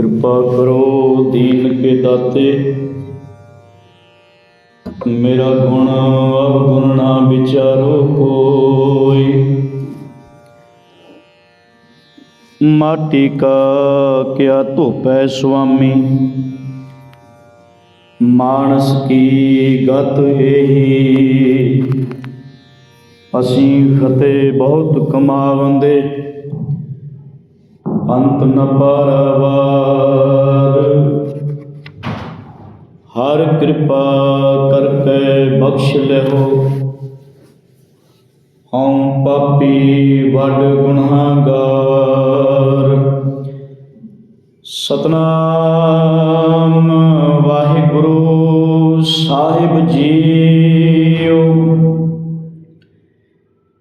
ਕਿਰਪਾ ਕਰੋ ਦੀਨ ਕੇ ਦਾਤੇ। ਮੇਰਾ ਗੁਣ ਅਵਗੁਣ ਨਾ ਵਿਚਾਰੋ ਕੋਈ। ਮਾਟੀ ਕਾ ਕਿਆ ਧੋਪੈ ਸੁਆਮੀ। ਮਾਨਸ ਕੀ ਗਤ ਇਹੀ ਅਸੀਂ ਖਤੇ ਬਹੁਤ ਕਮਾਵੰਦੇ। ਅੰਤ ਨ ਪਰਵਾਰ ਕਿਰਪਾ ਕਰਕੇ ਬਖਸ਼ ਲਿਓ। ਹਉ ਪਾਪੀ ਵੱਡ ਗੁਨਾਹਗਾਰ। ਸਤਨਾਮ ਵਾਹਿਗੁਰੂ ਸਾਹਿਬ ਜੀਓ।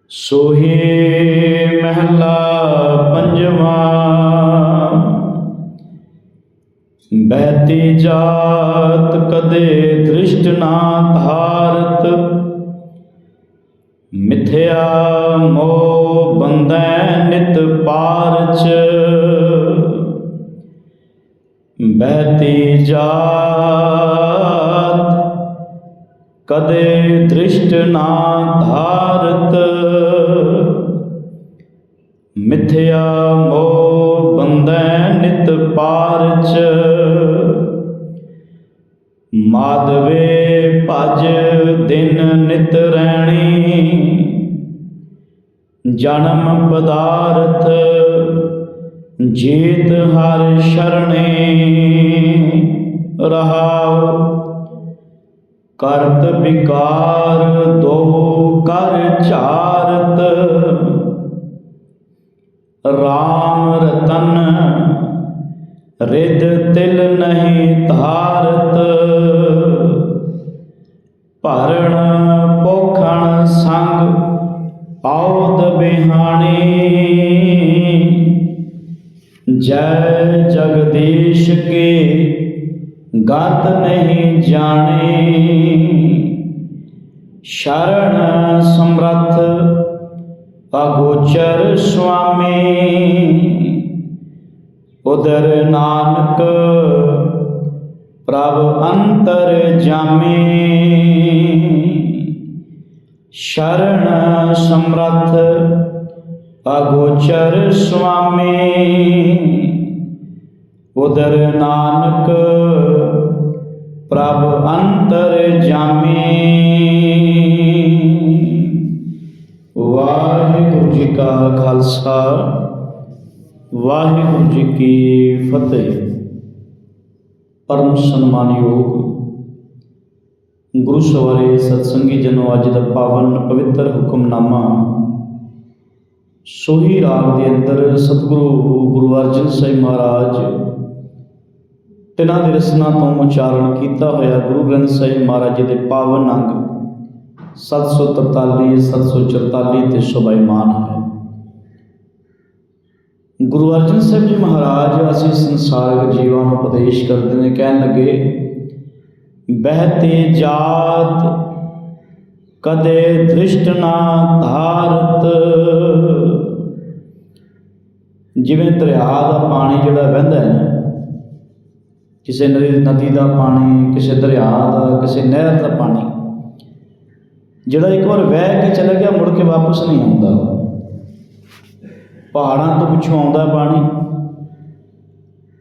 ਸੋਹੇ ਮਹਿਲਾ ਪੰਜਵਾ ਬਹਿਤੀ ਜਾਤ ਕਦੇ ਦ੍ਰਿਸ਼ਟ ਨਾ ਧਾਰਤ। ਮਿਥਿਆ ਮੋ ਬੰਦੈ ਨਿਤ ਪਾਰਚ। ਬਹਿਤੀ ਜਾਤ ਕਦੇ ਦ੍ਰਿਸ਼ਟ ਨਾ ਧਾਰਤ। ਮਿਥਿਆ ਮੋ ਬੰਦੈ ਨਿਤ ਪਾਰਚ। ਮਾਧਵੇ ਭਜ ਦਿਨ ਨਿਤ ਰਹਿਣੀ ਜਨਮ ਪਦਾਰਥ ਜੀਤ ਹਰ ਸ਼ਰਣੇ, ਰਹਾਉ ਕਰਤ ਵਿਕਾਰ ਦੋ ਕਰ ਚਾਰਤ RAM ਰਤਨ ਰਿਦ ਤਿਲ ਨਹੀਂ ਧਾਰਤ। ਜੈ ਜਗਦੀਸ਼ ਕੇ ਗਤ ਨਹੀਂ ਜਾਣੇ। ਸ਼ਰਣ ਸਮਰਥ ਅਗੋਚਰ ਸੁਆਮੀ। ਉਦਰ ਨਾਨਕ ਪ੍ਰਭ ਅੰਤਰ ਜਾਮੇ। ਸ਼ਰਣ ਸਮਰਥ ਅਗੋਚਰ ਸੁਆਮੀ, ਉਦਰ ਨਾਨਕ ਪ੍ਰਭ ਅੰਤਰ ਜਾਮੇ। ਵਾਹਿਗੁਰੂ ਜੀ ਕਾ ਖਾਲਸਾ, ਵਾਹਿਗੁਰੂ ਜੀ ਕੀ ਫਤਿਹ। ਪਰਮ ਸਨਮਾਨਯੋਗ ਗੁਰੂ ਸਵਾਰੇ ਸਤਸੰਗੀ ਜਨੋ ਅੱਜ ਦਾ ਪਾਵਨ ਪਵਿੱਤਰ ਹੁਕਮਨਾਮਾ ਸੋਹੀ ਰਾਗ ਦੇ ਅੰਦਰ ਸਤਿਗੁਰੂ ਗੁਰੂ ਅਰਜਨ ਸਾਹਿਬ ਮਹਾਰਾਜ ਤਿਨਾਂ ਦੀ ਰਸਨਾ ਤੋਂ ਉਚਾਰਨ ਕੀਤਾ ਹੋਇਆ ਗੁਰੂ ਗ੍ਰੰਥ ਸਾਹਿਬ ਮਹਾਰਾਜ ਜੀ ਦੇ ਪਾਵਨ ਅੰਗ 743 744 ਤੇ ਸੁਭਾਈਮਾਨ ਹੈ ਗੁਰੂ ਅਰਜਨ ਸਾਹਿਬ ਜੀ ਮਹਾਰਾਜ ਅਸੀਂ ਸੰਸਾਰਿਕ ਜੀਵਾਂ ਨੂੰ ਉਪਦੇਸ਼ ਕਰਦੇ ਨੇ, ਕਹਿਣ ਲੱਗੇ ਬਹਿਤੇ ਜਾਤ ਕਦੇ ਦ੍ਰਿਸ਼ਟ ਨਾ ਧਾਰਤ। ਜਿਵੇਂ ਦਰਿਆ ਦਾ ਪਾਣੀ ਜਿਹੜਾ ਵਹਿੰਦਾ ਹੈ ਨਾ ਕਿਸੇ ਨਦੀ ਨਦੀ ਦਾ ਪਾਣੀ ਕਿਸੇ ਦਰਿਆ ਦਾ ਕਿਸੇ ਨਹਿਰ ਦਾ ਪਾਣੀ ਜਿਹੜਾ ਇੱਕ ਵਾਰ ਵਹਿ ਕੇ ਚਲਾ ਗਿਆ ਮੁੜ ਕੇ ਵਾਪਸ ਨਹੀਂ ਆਉਂਦਾ। ਪਹਾੜਾਂ ਤੋਂ ਪਿੱਛੋਂ ਆਉਂਦਾ ਪਾਣੀ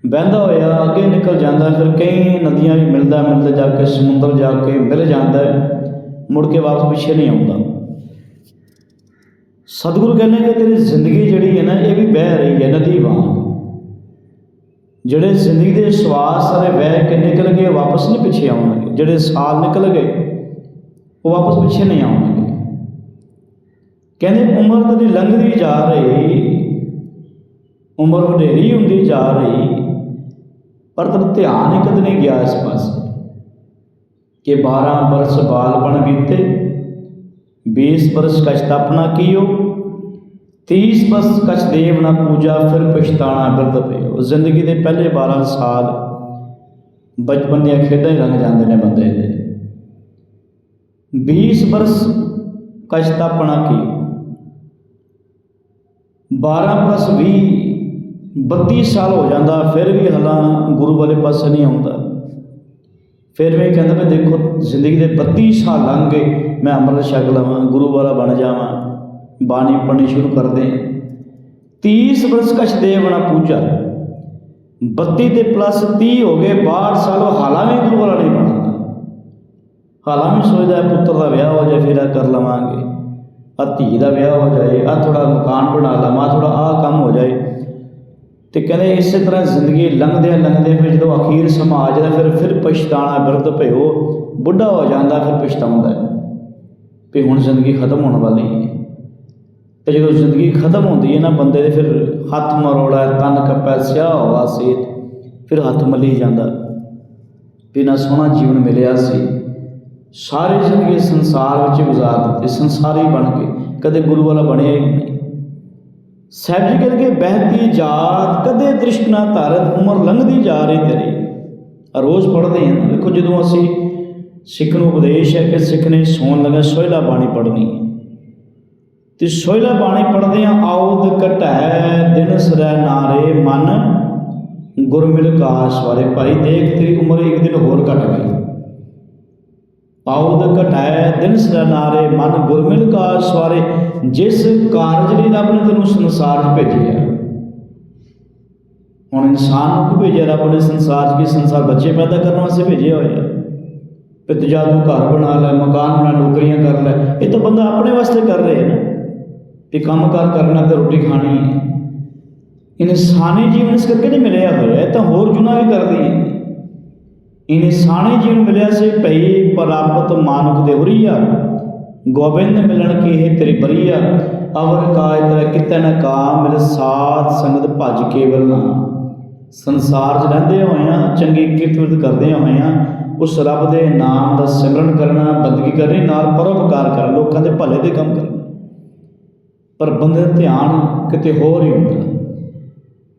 ਵਹਿੰਦਾ ਹੋਇਆ ਅੱਗੇ ਨਿਕਲ ਜਾਂਦਾ ਫਿਰ ਕਈ ਨਦੀਆਂ ਵੀ ਮਿਲਦਾ ਮਿਲਦਾ ਜਾ ਕੇ ਸਮੁੰਦਰ ਜਾ ਕੇ ਮਿਲ ਜਾਂਦਾ ਹੈ, ਮੁੜ ਕੇ ਵਾਪਸ ਪਿੱਛੇ ਨਹੀਂ ਆਉਂਦਾ। ਸਤਿਗੁਰੂ ਕਹਿੰਦੇ ਕਿ ਤੇਰੀ ਜ਼ਿੰਦਗੀ ਜਿਹੜੀ ਹੈ ਨਾ, ਇਹ ਵੀ ਵਹਿ ਰਹੀ ਹੈ, ਨਦੀ ਵਾਂਗ। ਜਿਹੜੇ ਜ਼ਿੰਦਗੀ ਦੇ ਸਵਾਸ ਸਾਰੇ ਵਹਿ ਕੇ ਨਿਕਲ ਗਏ ਵਾਪਸ ਨਹੀਂ ਪਿੱਛੇ ਆਉਣਗੇ। ਜਿਹੜੇ ਸਾਲ ਨਿਕਲ ਗਏ, ਉਹ ਵਾਪਸ ਪਿੱਛੇ ਨਹੀਂ ਆਉਣਗੇ। ਕਹਿੰਦੇ ਉਮਰ ਤੇਰੀ ਲੰਘਦੀ ਜਾ ਰਹੀ, ਉਮਰ ਵਡੇਰੀ ਹੁੰਦੀ ਜਾ ਰਹੀ, ਪਰ ਤੇਰਾ ਧਿਆਨ ਹੀ ਕਦ ਨਹੀਂ ਗਿਆ ਇਸ ਪਾਸੇ। ਕਿ 12 ਬਰਸ ਬਾਲਪਣ ਬੀਤੇ 20 ਬਰਸ ਕਛ ਤਪਨਾ ਕੀਓ 30 ਬਰਸ ਕਛ ਦੇਵ ਨਾ ਪੂਜਾ, ਫਿਰ ਪਛਤਾਣਾ ਬਿਰਧ ਪਿਓ ਜ਼ਿੰਦਗੀ ਦੇ ਪਹਿਲੇ 12 ਸਾਲ ਬਚਪਨ ਦੀਆਂ ਖੇਡਾਂ ਹੀ ਰੰਗ ਜਾਂਦੇ ਨੇ ਬੰਦੇ ਦੇ। 20 ਬਰਸ ਕਸ਼ਤਾਪਣਾ ਤਪਣਾ ਕੀ 12 ਪਲੱਸ 20 32 ਸਾਲ ਹੋ ਜਾਂਦਾ, ਫਿਰ ਵੀ ਹਲਾਂ ਗੁਰੂ ਵਾਲੇ ਪਾਸੇ ਨਹੀਂ ਆਉਂਦਾ। ਫਿਰ ਵੀ ਕਹਿੰਦਾ ਵੀ ਦੇਖੋ ਜ਼ਿੰਦਗੀ ਦੇ 32 ਸਾਲ ਲੰਘ ਗਏ, ਮੈਂ ਅੰਮ੍ਰਿਤ ਛਕ ਲਵਾਂ, ਗੁਰੂ ਵਾਲਾ ਬਣ ਜਾਵਾਂ, ਬਾਣੀ ਪੜ੍ਹਨੀ ਸ਼ੁਰੂ ਕਰਦੇ ਹਾਂ 30 ਬਰਸ ਕਛ ਦੇਵ ਪੂਜਾ। 32 ਤੇ ਪਲੱਸ 30 ਹੋ ਗਏ 62 ਸਾਲ ਹਾਲਾਂ ਵੀ ਗੁਰੂ ਵਾਲਾ ਨਹੀਂ ਬਣਦਾ। ਹਾਲਾਂ ਵੀ ਸੋਚਦਾ ਪੁੱਤਰ ਦਾ ਵਿਆਹ ਹੋ ਜਾਏ, ਫਿਰ ਆ ਕਰ ਲਵਾਂਗੇ। ਆ ਧੀ ਦਾ ਵਿਆਹ ਹੋ ਜਾਏ ਆ ਥੋੜਾ ਮਕਾਨ ਬਣਾ ਲਵਾਂ ਥੋੜਾ ਆ ਕੰਮ ਹੋ ਜਾਏ। ਤੇ ਕਹਿੰਦੇ ਇਸੇ ਤਰ੍ਹਾਂ ਜ਼ਿੰਦਗੀ ਲੰਘਦੇ ਲੰਘਦੇ ਫਿਰ ਜਦੋਂ ਅਖੀਰ ਸਮਾਜ ਦਾ ਫਿਰ ਫਿਰ ਪਛਤਾਣਾ ਬਿਰਧ ਭਇਓ, ਬੁੱਢਾ ਹੋ ਜਾਂਦਾ, ਫਿਰ ਪਛਤਾਉਂਦਾ ਹੈ। ਵੀ ਹੁਣ ਜ਼ਿੰਦਗੀ ਖਤਮ ਹੋਣ ਵਾਲੀ ਹੈ। ਤੇ ਜਦੋਂ ਜ਼ਿੰਦਗੀ ਖਤਮ ਹੁੰਦੀ ਹੈ ਨਾ, ਬੰਦੇ ਦੇ ਫਿਰ ਹੱਥ ਮਰੋੜਾ ਤਨ ਕੱਪੈ ਸਿਆ ਹੋਵਾ ਸੀ ਫਿਰ ਹੱਥ ਮੱਲੀ ਜਾਂਦਾ। ਵੀ ਨਾ ਸੋਹਣਾ ਜੀਵਨ ਮਿਲਿਆ ਸੀ। ਸਾਰੀ ਜ਼ਿੰਦਗੀ ਸੰਸਾਰ ਵਿੱਚ ਗੁਜ਼ਾਰ ਦਿੱਤੀ, ਸੰਸਾਰੀ ਬਣ ਕੇ ਕਦੇ ਗੁਰੂ ਵਾਲਾ ਬਣਿਆ ਹੀ ਨਹੀਂ। ਸਾਹਿਬ ਜੀ ਕਹਿੰਦੇ ਬਹਿਤੀ ਜਾਤ, ਕਦੇ ਦ੍ਰਿਸ਼ਟ ਨਾ ਧਾਰਤ, ਉਮਰ ਲੰਘਦੀ ਜਾ ਰਹੀ ਤੇਰੀ। ਰੋਜ਼ ਪੜ੍ਹਦੇ ਹਾਂ। ਦੇਖੋ ਜਦੋਂ ਅਸੀਂ ਸਿੱਖ ਨੂੰ ਉਪਦੇਸ਼ ਹੈ ਕਿ ਸਿੱਖ ਨੇ ਸੌਣ ਲੱਗਾ, ਸੋਹਿਲਾ ਬਾਣੀ ਪੜ੍ਹਨੀ ਹੈ। ਤੇ ਸੋਹਿਲਾ ਬਾਣੀ ਪੜ੍ਹਦੇ ਆ ਆਉਦ ਘਟੈ, ਦਿਨ ਸਰੈ ਨਾਰੇ ਮਨ, ਗੁਰਮਿਲ ਕਾਸ਼ ਵਾਲੇ। ਭਾਈ ਦੇਖ ਤੇਰੀ ਉਮਰ ਇੱਕ ਦਿਨ ਹੋਰ ਘਟ ਗਈ। ਪਾਉਦ ਘਟੈ ਦਿਨ ਸਰੈ ਮਨ ਗੁਰਮਿਲ ਕਾਸ਼ ਸਵਾਰੇ, ਜਿਸ ਕਾਰਜ ਲਈ ਰੱਬ ਨੇ ਤੈਨੂੰ ਸੰਸਾਰ 'ਚ ਭੇਜਿਆ। ਹੁਣ ਇਨਸਾਨ ਨੂੰ ਕਿ ਭੇਜਿਆ ਰੱਬ ਨੇ ਸੰਸਾਰ 'ਚ ਕਿ ਸੰਸਾਰ ਬੱਚੇ ਪੈਦਾ ਕਰਨ ਵਾਸਤੇ ਭੇਜਿਆ ਹੋਇਆ ਤੇ ਤਜਾ ਤੂੰ ਘਰ ਬਣਾ ਲੈ, ਮਕਾਨ ਬਣਾ, ਨੌਕਰੀਆਂ ਕਰ ਲੈ, ਇਹ ਤਾਂ ਬੰਦਾ ਆਪਣੇ ਵਾਸਤੇ ਕਰ ਰਿਹਾ ਨਾ। ਤੇ ਕੰਮ ਕਾਰ ਕਰਨਾ ਤੇ ਰੋਟੀ ਖਾਣੀ ਹੈ। ਇਨਸਾਨੀ ਜੀਵਨ ਇਸ ਕਰਕੇ ਨਹੀਂ ਮਿਲਿਆ ਹੋਇਆ, ਇਹ ਤਾਂ ਹੋਰ ਜੁਨਾ ਵੀ ਕਰਦੀ ਹੈ। ਇਨਸਾਨੀ ਜੀਵਨ ਮਿਲਿਆ ਸੀ ਭਈ ਪ੍ਰਾਪਤ ਮਾਨੁਕ ਦੇ ਹੁਰੀਆ ਗੋਬਿੰਦ ਮਿਲਣ ਕੀ ਇਹ ਤੇਰੀ ਬਰੀਆ ਅਵਰ ਕਾਇ ਤੇਰਾ ਕਿਤੇ ਨਾ ਕਾ ਮਿਲ ਸਾਧ ਸੰਗਤ ਭਜ ਕੇਵਲ ਨਾ। ਸੰਸਾਰ 'ਚ ਰਹਿੰਦੇ ਹੋਏ ਆ, ਚੰਗੀ ਕਿਰਤ ਵਿਰਤ ਕਰਦੇ ਹੋਏ ਆ, ਉਸ ਰੱਬ ਦੇ ਨਾਮ ਦਾ ਸਿਮਰਨ ਕਰਨਾ, ਬੰਦਗੀ ਕਰਨੀ, ਨਾਲ ਪਰਉਪਕਾਰ ਕਰ ਲੋਕਾਂ ਦੇ ਭਲੇ ਦੇ ਕੰਮ ਕਰਨਾ। ਪਰ ਬੰਦੇ ਦਾ ਧਿਆਨ ਕਿਤੇ ਹੋਰ ਹੀ ਹੁੰਦਾ।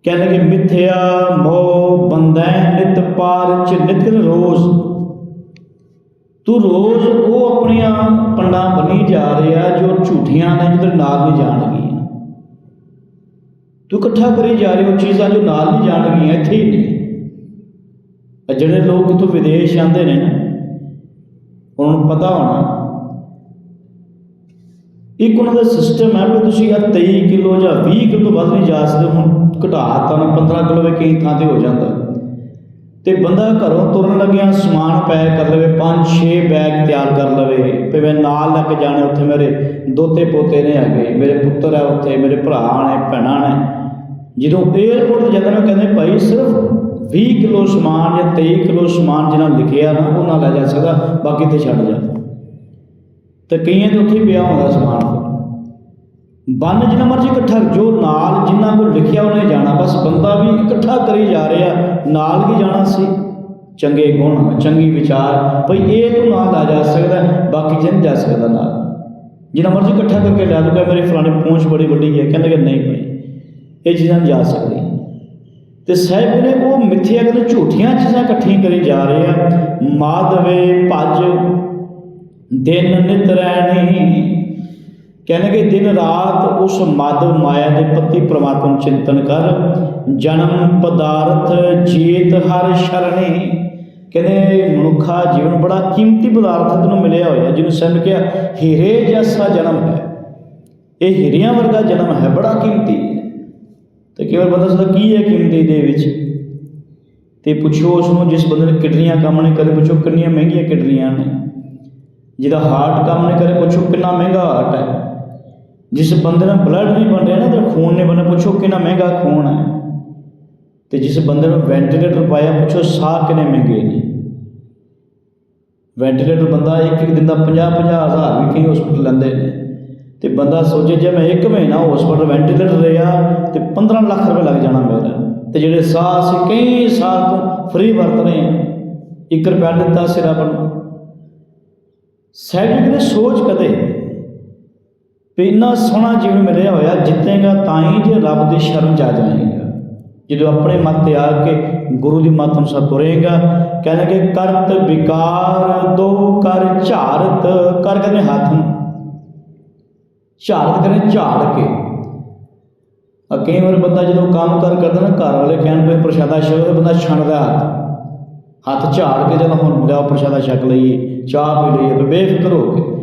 ਕਹਿੰਦੇ ਕਿ ਮਿੱਥਿਆ ਮੋਹ ਬੰਦੈ ਨਿਤ ਪਾਰ ਚ ਨਿਤਨ ਰੋਜ਼। ਤੂੰ ਰੋਜ਼ ਉਹ ਆਪਣੀਆਂ ਪੰਡਾਂ ਬਣੀ ਜਾ ਰਿਹਾ ਜੋ ਝੂਠੀਆਂ ਨੇ ਜਿਹਦੇ ਨਾਲ ਨਹੀਂ ਜਾਣਗੀਆਂ। ਤੂੰ ਇਕੱਠਾ ਕਰੀ ਜਾ ਰਿਹਾ ਉਹ ਚੀਜ਼ਾਂ ਜੋ ਨਾਲ ਨਹੀਂ ਜਾਣਗੀਆਂ, ਇੱਥੇ ਹੀ ਨੇ। ਜਿਹੜੇ ਲੋਕ ਕਿਤੋਂ ਵਿਦੇਸ਼ ਆਉਂਦੇ ਨੇ ਨਾ, ਉਹਨਾਂ ਨੂੰ ਪਤਾ ਹੋਣਾ, ਇੱਕ ਉਹਨਾਂ ਦਾ ਸਿਸਟਮ ਹੈ ਵੀ ਤੁਸੀਂ ਆ 23 ਕਿਲੋ ਜਾਂ 20 ਕਿਲੋ ਤੋਂ ਵੱਧ ਨਹੀਂ ਜਾ ਸਕਦੇ, ਹੁਣ ਘਟਾ ਤਾਂ ਨਾ 15 ਕਿਲੋ ਵੀ ਕਈ ਥਾਂ ਤੇ ਹੋ ਜਾਂਦਾ। ਤੇ ਬੰਦਾ ਘਰੋਂ ਤੁਰਨ ਲੱਗਿਆ ਸਮਾਨ ਪੈਕ ਕਰ ਲਵੇ 5-6 ਬੈਗ ਤਿਆਰ ਕਰ ਲਵੇ ਤੇ ਮੈਂ ਨਾਲ ਲੈ ਕੇ ਜਾਣੇ, ਉੱਥੇ ਮੇਰੇ ਦੋਤੇ ਪੋਤੇ ਨੇ ਹੈਗੇ, ਮੇਰੇ ਪੁੱਤਰ ਹੈ ਉੱਥੇ, ਮੇਰੇ ਭਰਾ ਨੇ, ਭੈਣਾਂ ਨੇ। ਜਦੋਂ 에어ਪੋਰਟ ਤੇ ਜਾਂਦਾ ਨੇ ਕਹਿੰਦੇ, ਭਾਈ, ਸਿਰਫ 20 ਕਿਲੋ ਸਮਾਨ ਜਾਂ 23 ਕਿਲੋ ਸਮਾਨ ਜਿਹਨਾਂ ਲਿਖਿਆ ਨਾ ਉਹ ਨਾ ਲੈ ਜਾ ਸਕਦਾ, ਬਾਕੀ ਤੇ ਛੱਡ ਜਾ। ਤੇ ਕਈਆਂ ਦੇ ਉੱਥੇ ਹੀ ਪਿਆ ਹੁੰਦਾ ਸਮਾਨ। ਬੰਨ ਜਿੰਨਾ ਮਰਜ਼ੀ ਇਕੱਠਾ ਜੋ ਨਾਲ ਜਿੰਨਾ ਕੋਲ ਲਿਖਿਆ ਉਹਨੇ ਜਾਣਾ, ਬਸ ਬੰਦਾ ਵੀ ਇਕੱਠਾ ਕਰੀ ਜਾ ਰਿਹਾ, ਨਾਲ ਹੀ ਜਾਣਾ ਸੀ। ਚੰਗੇ ਗੁਣ, ਚੰਗੀ ਵਿਚਾਰ ਭਈ ਇਹ ਤੂੰ ਨਾਲ ਆ ਜਾ ਸਕਦਾ, ਬਾਕੀ ਜਿੰਨ ਜਾ ਸਕਦਾ ਨਾਲ। ਜਿੰਨਾ ਮਰਜ਼ੀ ਇਕੱਠਾ ਕਰਕੇ ਲੈ ਦੂਗਾ ਮੇਰੇ ਫਲਾਣੇ ਪਹੁੰਚ ਬੜੀ ਵੱਡੀ ਹੈ, ਕਹਿੰਦੇ ਕਿ ਨਹੀਂ ਭਾਈ, ਇਹ ਚੀਜ਼ਾਂ ਨਹੀਂ ਜਾ ਸਕਦੀ ਤੇ ਸਾਹਿਬ ਨੇ ਉਹ ਮਿੱਥਿਆ ਕਹਿੰਦੇ ਝੂਠੀਆਂ ਚੀਜ਼ਾਂ ਇਕੱਠੀਆਂ ਕਰੀ ਜਾ ਰਹੇ ਆ। ਮਾਧਵੇ ਭਜ, ਦਿਨ ਨਿਤ ਰਹਿਣੀ ਕਹਿੰਦੇ ਕਿ ਦਿਨ ਰਾਤ ਉਸ ਮਦ ਮਾਇਆ ਦੇ ਪਤੀ ਪ੍ਰਮਾਤਮਾ ਨੂੰ ਚਿੰਤਨ ਕਰ, ਜਨਮ ਪਦਾਰਥ ਜੀਤ ਹਰ ਸ਼ਰਣੀ। ਕਹਿੰਦੇ ਮਨੁੱਖਾ ਜੀਵਨ ਬੜਾ ਕੀਮਤੀ ਪਦਾਰਥ ਨੂੰ ਮਿਲਿਆ ਹੋਇਆ, ਜਿਹਨੂੰ ਸਾਨੂੰ ਕਿਹਾ, ਹੀਰੇ ਜੈਸਾ ਜਨਮ ਹੈ। ਇਹ ਹੀਰਿਆਂ ਵਰਗਾ ਜਨਮ ਹੈ, ਬੜਾ ਕੀਮਤੀ। ਹੈ ਤੇ ਕੇਵਲ ਬੰਦਾ ਸਦਾ ਕੀ ਹੈ ਕੀਮਤੀ ਦੇ ਵਿੱਚ? ਤੇ ਪੁੱਛੋ ਉਸ ਨੂੰ ਜਿਸ ਬੰਦੇ ਨੇ ਕਿਡਨੀਆਂ ਕੰਮ ਨੇ ਕਦੇ ਪੁੱਛੋ ਕਿੰਨੀਆਂ ਮਹਿੰਗੀਆਂ ਕਿਡਨੀਆਂ ਨੇ। ਜਿਹਦਾ ਹਾਰਟ ਕੰਮ ਨੇ ਕਰੇ, ਪੁੱਛੋ ਕਿੰਨਾ ਮਹਿੰਗਾ ਹਾਰਟ ਹੈ। ਜਿਸ ਬੰਦੇ ਨਾਲ ਬਲੱਡ ਨਹੀਂ ਬਣ ਰਿਹਾ ਨਾ, ਤੇ ਖੂਨ ਨਹੀਂ ਬਣਿਆ ਪੁੱਛੋ ਕਿੰਨਾ ਮਹਿੰਗਾ ਖੂਨ ਹੈ। ਤੇ ਜਿਸ ਬੰਦੇ ਨੂੰ ਵੈਂਟੀਲੇਟਰ ਪਾਇਆ, ਪੁੱਛੋ ਸਾਹ ਕਿੰਨੇ ਮਹਿੰਗੇ ਨੇ। ਵੈਂਟੀਲੇਟਰ ਬੰਦਾ ਇੱਕ ਇੱਕ ਦਿਨ ਦਾ 50 50 ਹਜ਼ਾਰ ਵੀ ਕਈ ਹਸਪੀਟਲ ਲੈਂਦੇ ਨੇ। ਤੇ ਬੰਦਾ ਸੋਚੇ ਜੇ ਮੈਂ ਇੱਕ ਮਹੀਨਾ ਹਸਪੀਟਲ ਵੈਂਟੀਲੇਟਰ ਰਿਹਾ, ਤੇ 15 ਲੱਖ ਰੁਪਏ ਲੱਗ ਜਾਣਾ ਮੇਰਾ। ਤੇ ਜਿਹੜੇ ਸਾਹ ਅਸੀਂ ਕਈ ਸਾਲ ਤੋਂ ਫ੍ਰੀ ਵਰਤ ਰਹੇ ਹਾਂ 1 ਰੁਪਿਆ ਦਿੱਤਾ ਸਿਰਾ ਬਣ ਨੂੰ। ਸਹਿਜਿਕ ਨੇ ਸੋਚ ਕਦੇ ਵੀ ਇੰਨਾ ਸੋਹਣਾ ਜੀਵਨ ਮਿਲਿਆ ਹੋਇਆ, ਜਿੱਤੇਗਾ ਤਾਂ ਹੀ ਜੇ ਰੱਬ ਦੀ ਸ਼ਰਨ ਜਾ ਜਾਏਗਾ। ਜਦੋਂ ਆਪਣੇ ਮੱਤ ਤੇ ਆ ਕੇ ਗੁਰੂ ਦੀ ਮੱਤ ਅਨੁਸਾਰ ਤੁਰੇਗਾ, ਕਹਿੰਦੇ ਕਿ ਕਰਤ ਵਿਕਾਰ ਦੋ ਕਰ ਝਾਰਤ, ਕਰ ਕਹਿੰਦੇ ਹੱਥ ਨੂੰ। ਝਾਰਤ ਕਹਿੰਦੇ ਝਾੜ ਕੇ। ਆ ਕਈ ਵਾਰ ਬੰਦਾ ਜਦੋਂ ਕੰਮ ਕਰ ਕਰਦਾ ਨਾ, ਘਰ ਵਾਲੇ ਕਹਿਣ ਪਏ ਪ੍ਰਸ਼ਾਦਾ ਛਕੋ ਬੰਦਾ ਛਣਦਾ ਹੱਥ। ਹੱਥ ਝਾੜ ਕੇ ਜਦੋਂ ਹੁਣ ਲਿਆਓ ਪ੍ਰਸ਼ਾਦਾ ਛਕ ਲਈਏ, ਚਾਹ ਪੀ ਲਈਏ ਤੇ ਬੇਫਿਕਰ ਹੋ ਕੇ।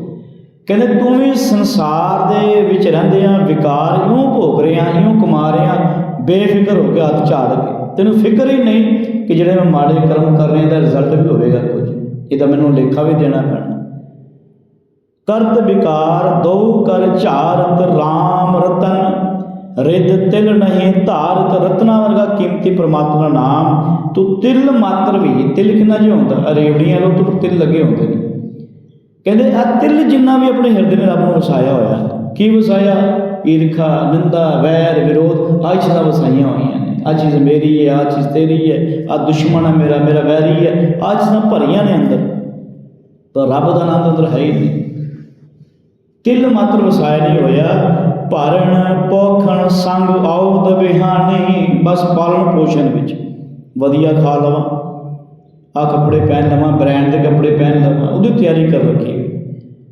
ਕਹਿੰਦੇ ਤੂੰ ਵੀ ਸੰਸਾਰ ਦੇ ਵਿੱਚ ਰਹਿੰਦੇ ਆ ਵਿਕਾਰ ਇਉਂ ਭੋਗ ਰਿਹਾ, ਇਉਂ ਕਮਾ ਰਿਹਾ, ਬੇਫਿਕਰ ਹੋ ਕੇ ਹੱਥ ਝਾੜ ਕੇ। ਤੈਨੂੰ ਫਿਕਰ ਹੀ ਨਹੀਂ ਕਿ ਜਿਹੜੇ ਮੈਂ ਮਾੜੇ ਕਰਮ ਕਰ ਰਿਹਾ ਦਾ ਰਿਜ਼ਲਟ ਵੀ ਹੋਵੇਗਾ ਕੁਝ। ਇਹਦਾ ਮੈਨੂੰ ਲੇਖਾ ਵੀ ਦੇਣਾ ਪੈਣਾ। ਕਰਤ ਵਿਕਾਰ ਦੋ ਕਰ ਝਾਰਤ RAM ਰਤਨ। ਰਿੱਧ ਤਿਲ ਨਹੀਂ, ਧਾਰਤ ਰਤਨਾ ਵਰਗਾ ਕੀਮਤੀ ਪ੍ਰਮਾਤਮਾ ਦਾ ਨਾਮ। ਤੂੰ ਤਿਲ ਮਾਤਰ ਵੀ, ਤਿਲ ਕਿੰਨਾ ਜਿਹਾ ਹੁੰਦਾ? ਰੇਵੜੀਆਂ ਨੂੰ ਤੂੰ ਤਿਲ ਲੱਗੇ ਹੁੰਦੇ ਨੇ। ਕਹਿੰਦੇ ਆ ਤਿਲ ਜਿੰਨਾ ਵੀ ਆਪਣੇ ਹਿਰਦੇ ਨੇ ਰੱਬ ਨੂੰ ਵਸਾਇਆ ਹੋਇਆ ਕੀ ਵਸਾਇਆ? ਈਰਖਾ, ਨਿੰਦਾ, ਵੈਰ, ਵਿਰੋਧ, ਆਹ ਚੀਜ਼ਾਂ ਵਸਾਈਆਂ ਹੋਈਆਂ ਨੇ। ਆ ਚੀਜ਼ ਮੇਰੀ ਹੈ ਆ ਚੀਜ਼ ਤੇਰੀ ਹੈ ਆ ਦੁਸ਼ਮਣ ਹੈ ਮੇਰਾ ਮੇਰਾ ਵੈਰੀ ਹੈ ਆ ਚੀਜ਼ਾਂ ਭਰੀਆਂ ਨੇ ਅੰਦਰ। ਪਰ ਰੱਬ ਦਾ ਨਾਮ ਅੰਦਰ ਹੈ ਹੀ ਨਹੀਂ। ਤਿਲ ਮਾਤਰ ਵਸਾਇਆ ਨਹੀਂ ਹੋਇਆ। ਭਰਨ ਪੋਖਣ, ਸੰਗ, ਆਉਦ ਬਿਹਾਨੀ ਬਸ ਪਾਲਣ ਪੋਸ਼ਣ ਵਿੱਚ। ਵਧੀਆ ਖਾ ਲਵਾਂ। ਆ ਕੱਪੜੇ ਪਹਿਨ ਲਵਾਂ ਬ੍ਰਾਂਡ ਦੇ ਕੱਪੜੇ ਪਹਿਨ ਲਵਾਂ, ਉਹਦੀ ਤਿਆਰੀ ਕਰ ਰੱਖੀ।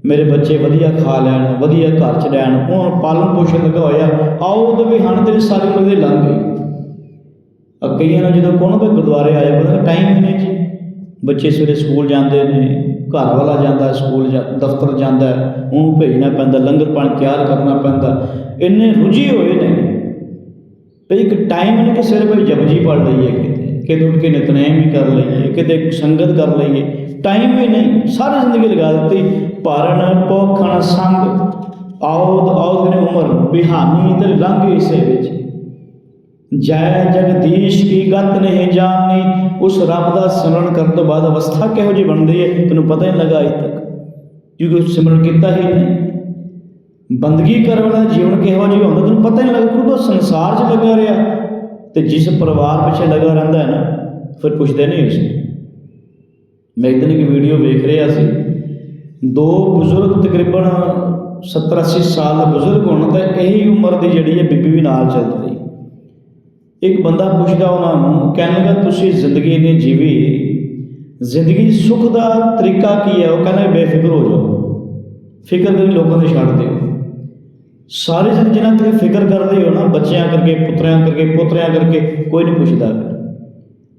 ਮੇਰੇ ਬੱਚੇ ਵਧੀਆ ਖਾ ਲੈਣ, ਵਧੀਆ ਘਰ ਚ ਰਹਿਣ, ਹੁਣ ਪਾਲਣ ਪੋਸ਼ਣ ਲੱਗਾ ਹੋਇਆ, ਆਓ ਆਉਦ ਬਿਹਾਨ ਤੇਰੀ ਸਾਰੀ ਉਮਰ ਦੇ ਲੰਘ ਗਈ ਆ ਕਈਆਂ ਨੂੰ ਜਦੋਂ ਕੋਣ ਕੋਈ ਗੁਰਦੁਆਰੇ ਆਏ ਕੋਈ ਟਾਈਮ ਹੀ ਨਹੀਂ ਜੀ। ਬੱਚੇ ਸਵੇਰੇ ਸਕੂਲ ਜਾਂਦੇ ਨੇ, ਘਰ ਵਾਲਾ ਜਾਂਦਾ ਸਕੂਲ ਜਾ ਦਫ਼ਤਰ ਜਾਂਦਾ, ਉਹਨੂੰ ਭੇਜਣਾ ਪੈਂਦਾ, ਲੰਗਰ ਪਾਣੀ ਤਿਆਰ ਕਰਨਾ ਪੈਂਦਾ। ਇੰਨੇ ਰੁਝੇ ਹੋਏ ਨੇ। ਵੀ ਇੱਕ ਟਾਈਮ ਨੇ ਕਿ ਸਿਰ ਕੋਈ ਜਪਜੀ ਪੜ ਲਈਏ ਕਿਤੇ ਕਿਤੇ ਉੱਠ ਕੇ ਨਿਤਨੇਮ ਵੀ ਕਰ ਲਈਏ ਕਿਤੇ ਸੰਗਤ ਕਰ ਲਈਏ। ਟਾਈਮ ਵੀ ਨਹੀਂ, ਸਾਰੀ ਜ਼ਿੰਦਗੀ ਲਗਾ ਦਿੱਤੀ। ਭਰਨ ਪੋਖਣ ਸੰਗ। ਆਉਦ ਆਉਦ ਨੇ ਉਮਰ, ਬਿਹਾਨੀ ਤੇ ਲੰਘ ਇਸੇ ਵਿੱਚ। ਜੈ ਜਗਦੀਸ਼ ਕੀ ਗਤ ਨਹੀਂ ਜਾਣਨੀ ਉਸ ਰੱਬ ਦਾ ਸਿਮਰਨ ਕਰਨ ਤੋਂ ਬਾਅਦ ਅਵਸਥਾ ਕਿਹੋ ਜਿਹੀ ਬਣਦੀ ਹੈ, ਤੈਨੂੰ ਪਤਾ ਹੀ ਨਹੀਂ ਲੱਗਾ ਅਜੇ ਤੱਕ। ਕਿਉਂਕਿ ਉਹ ਸਿਮਰਨ ਕੀਤਾ ਹੀ ਨਹੀਂ। ਬੰਦਗੀ ਕਰਨ ਦਾ ਜੀਵਨ ਕਿਹੋ ਜਿਹਾ ਹੁੰਦਾ, ਤੈਨੂੰ ਪਤਾ ਹੀ ਨਹੀਂ ਲੱਗਾ ਕਿਉਂਕਿ ਉਹ ਸੰਸਾਰ 'ਚ ਲੱਗਾ ਰਿਹਾ। ਤੇ ਜਿਸ ਪਰਿਵਾਰ ਪਿੱਛੇ ਲੱਗਾ ਰਹਿੰਦਾ ਹੈ ਨਾ, ਫਿਰ ਪੁੱਛਦੇ ਨਹੀਂ ਉਸ ਮੈਂ ਇੱਕ ਦਿਨ ਇੱਕ ਵੀਡੀਓ ਵੇਖ ਰਿਹਾ ਸੀ। ਦੋ ਬਜ਼ੁਰਗ ਤਕਰੀਬਨ 70 80 ਸਾਲ ਦੇ ਬਜ਼ੁਰਗ ਹੋਣ ਤਾਂ ਇਹੀ ਉਮਰ ਦੀ ਜਿਹੜੀ ਹੈ ਬੀਬੀ ਵੀ ਨਾਲ ਚੱਲਦੀ ਰਹੀ। ਇੱਕ ਬੰਦਾ ਪੁੱਛਦਾ ਉਹਨਾਂ ਨੂੰ, ਕਹਿਣ ਲੱਗਾ ਤੁਸੀਂ ਜ਼ਿੰਦਗੀ ਨੇ ਜੀਵੀ ਜ਼ਿੰਦਗੀ ਸੁੱਖ ਦਾ ਤਰੀਕਾ ਕੀ ਹੈ? ਉਹ ਕਹਿੰਦਾ, ਬੇਫਿਕਰ ਹੋ ਜਾਓ। ਫਿਕਰ ਕਰੀ ਲੋਕਾਂ ਦੇ ਛੱਡ ਦਿਓ। ਸਾਰੇ ਜਨ ਜਿਹਨਾਂ ਤੇ ਫਿਕਰ ਕਰਦੇ ਹੋ ਨਾ, ਬੱਚਿਆਂ ਕਰਕੇ, ਪੁੱਤਰਿਆਂ ਕਰਕੇ ਪੁੱਤਰਿਆਂ ਕਰਕੇ, ਕੋਈ ਨਹੀਂ ਪੁੱਛਦਾ।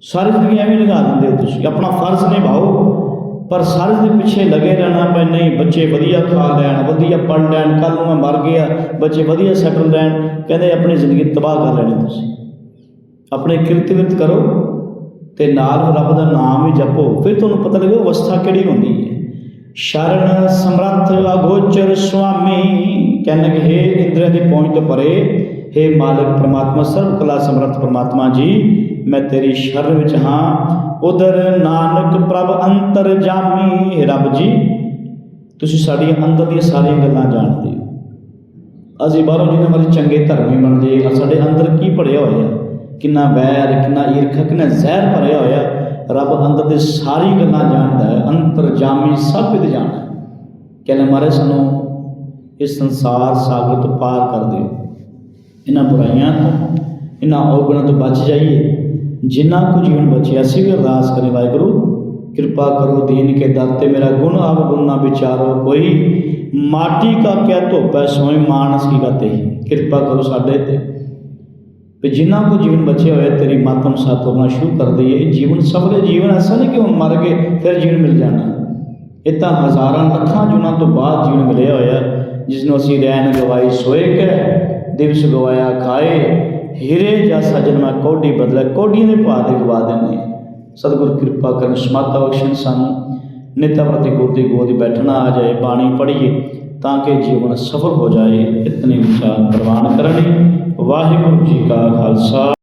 ਸਾਰੀ ਜ਼ਿੰਦਗੀ ਐਵੇਂ ਲਗਾ ਦਿੰਦੇ ਹੋ ਤੁਸੀਂ, ਆਪਣਾ ਫਰਜ਼ ਨਿਭਾਓ। ਪਰ ਸਾਰੇ ਦੇ ਪਿੱਛੇ ਲੱਗੇ ਰਹਿਣਾ ਪੈ ਨਹੀਂ, ਬੱਚੇ ਵਧੀਆ ਖਾ ਲੈਣ, ਵਧੀਆ ਪੜ ਲੈਣ ਕੱਲ ਨੂੰ ਮੈਂ ਮਰ ਗਿਆ, ਬੱਚੇ ਵਧੀਆ ਸੈਟਲ ਲੈਣ, ਕਹਿੰਦੇ ਆਪਣੀ ਜ਼ਿੰਦਗੀ ਤਬਾਹ ਕਰ ਲੈਣੀ ਤੁਸੀਂ। ਆਪਣੇ ਕਿਰਤਵਿਰਤ ਕਰੋ ਤੇ ਨਾਲ ਰੱਬ ਦਾ ਨਾਮ ਵੀ ਜਪੋ। ਫਿਰ ਤੁਹਾਨੂੰ ਪਤਾ ਲੱਗੇ ਅਵਸਥਾ ਕਿਹੜੀ ਹੁੰਦੀ ਹੈ। ਸ਼ਰਨ ਸਮਰੱਥ ਅਗੋਚਰ ਸੁਆਮੀ ਕਹਿੰਦੇ ਕਿ ਹੇ ਦੀ ਪਹੁੰਚ ਤੋਂ ਪਰੇ, ਹੇ ਮਾਲਕ ਪ੍ਰਮਾਤਮਾ ਸਰਵ ਕਲਾ ਸਮਰੱਥ ਪ੍ਰਮਾਤਮਾ ਜੀ, ਮੈਂ ਤੇਰੀ ਸ਼ਰਨ ਵਿੱਚ ਹਾਂ। ਉਧਰ ਨਾਨਕ ਪ੍ਰਭ ਅੰਤਰ ਜਾਮੀ, ਹੇ ਰੱਬ ਜੀ, ਤੁਸੀਂ ਸਾਡੀਆਂ ਅੰਦਰ ਦੀਆਂ ਸਾਰੀਆਂ ਗੱਲਾਂ ਜਾਣਦੇ ਹੋ। ਅਸੀਂ ਬਾਹਰੋਂ ਜਿੰਨੇ ਮਰਜ਼ੀ ਚੰਗੇ ਧਰਮੀ ਬਣ ਜਾਈਏ ਸਾਡੇ ਅੰਦਰ ਕੀ ਭਰਿਆ ਹੋਇਆ ਕਿੰਨਾ ਵੈਰ, ਕਿੰਨਾ ਈਰਖਾ, ਕਿੰਨਾ ਜ਼ਹਿਰ ਭਰਿਆ ਹੋਇਆ ਰੱਬ ਅੰਦਰ ਦੀ ਸਾਰੀ ਗੱਲਾਂ ਜਾਣਦਾ ਹੈ, ਅੰਤਰ ਜਾਮੀ ਸਭ ਕੁਝ ਜਾਣਦਾ ਹੈ। ਕਹਿੰਦੇ ਮਾਰੇ ਸਾਨੂੰ ਇਸ ਸੰਸਾਰ ਸਾਗਰ ਤੋਂ ਪਾਰ ਕਰ ਦਿਓ ਇਹਨਾਂ ਬੁਰਾਈਆਂ ਤੋਂ, ਇਹਨਾਂ ਔਗਣਾਂ ਤੋਂ ਬਚ ਜਾਈਏ। ਜਿੰਨਾ ਕੁ ਜੀਵਨ ਬਚਿਆ ਸੀ ਵੀ ਅਰਦਾਸ ਕਰੇ, ਵਾਹਿਗੁਰੂ, ਕਿਰਪਾ ਕਰੋ, ਦੀਨ ਕੇ ਦਰ 'ਤੇ ਮੇਰਾ ਗੁਣ ਆਵ ਗੁਣ ਨਾ ਵਿਚਾਰੋ। ਕੋਈ ਮਾਟੀ ਕਾ ਕਿਆ ਧੋਪੈ, ਸੋਈ ਮਾਨਸ ਕੀ ਗਤੇ। ਕਿਰਪਾ ਕਰੋ ਸਾਡੇ ਤੇ। ਵੀ ਜਿੰਨਾ ਕੋ ਜੀਵਨ ਬਚਿਆ ਹੋਇਆ, ਤੇਰੀ ਮੱਤ ਅਨੁਸਾਰ ਤੁਰਨਾ ਸ਼ੁਰੂ ਕਰ ਦਈਏ। ਇਹ ਜੀਵਨ ਸਫਲੇ ਜੀਵਨ ਐਸਾ ਨਹੀਂ ਕਿ ਹੁਣ ਮਰ ਗਏ, ਫਿਰ ਜੀਵਨ ਮਿਲ ਜਾਣਾ। ਇਹ ਤਾਂ ਹਜ਼ਾਰਾਂ ਲੱਖਾਂ ਜੁਨਾਂ ਤੋਂ ਬਾਅਦ ਜੀਵਨ ਮਿਲਿਆ ਹੋਇਆ ਜਿਸ ਨੂੰ ਅਸੀਂ ਰੈਨ ਗਵਾਈ ਸੋਏ ਕੈ ਦਿਵਸ ਗਵਾਇਆ, ਖਾਏ, ਹੀਰੇ ਜਾਂ ਸਜਣ ਕੋਡੀ ਬਦਲਾ ਕੋਡੀਆਂ ਦੇ ਭਾਅ ਦੇ ਗਵਾ ਦਿੰਦੇ। ਸਤਿਗੁਰ ਕਿਰਪਾ ਕਰਨ ਸਮਤਾ ਬਖਸ਼ਣ ਸਾਨੂੰ। ਨਿਤ ਪ੍ਰਤੀ ਗੁਰ ਦੀ ਗੋਦ ਬੈਠਣਾ ਆ ਜਾਏ, ਬਾਣੀ ਪੜ੍ਹੀਏ। ਤਾਂ ਕਿ ਜੀਵਨ ਸਫਲ ਹੋ ਜਾਏ ਇਤਨੀ ਵਿਚਾਰ ਪ੍ਰਵਾਨ ਕਰਨੇ। ਵਾਹਿਗੁਰੂ ਜੀ ਕਾ ਖਾਲਸਾ।